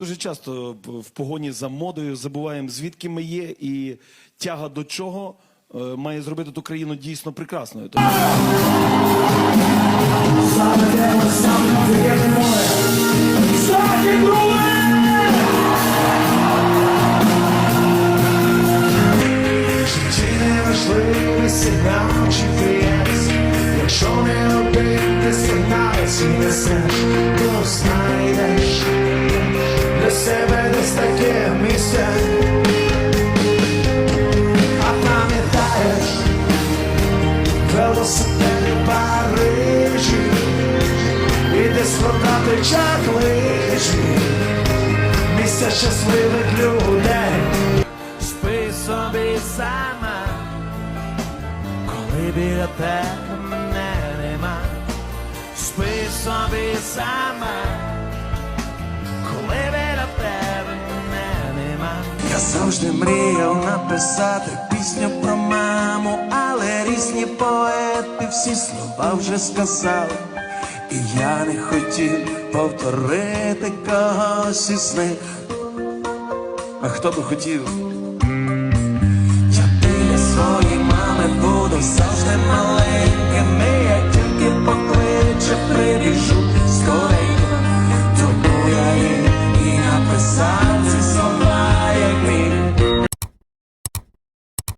Дуже часто в погоні за модою забуваємо, звідки ми є, і тяга до чого е, має зробити ту країну дійсно прекрасною. Тому не Якщо не робити сигнал, ці несеш, то знайдеш таке. А пам'ятаєш велосипед Парижі і десь продати чаклижі місця щасливих людей. Спи собі сама, коли біля тебе мене нема. Спи собі сама, Я завжди мріяв написати пісню про маму, але різні поети всі слова вже сказали. І я не хотів повторити когось із них. А хто би хотів? Я біля своєї мами буду завжди маленьким. Як тільки покличе, прибіжу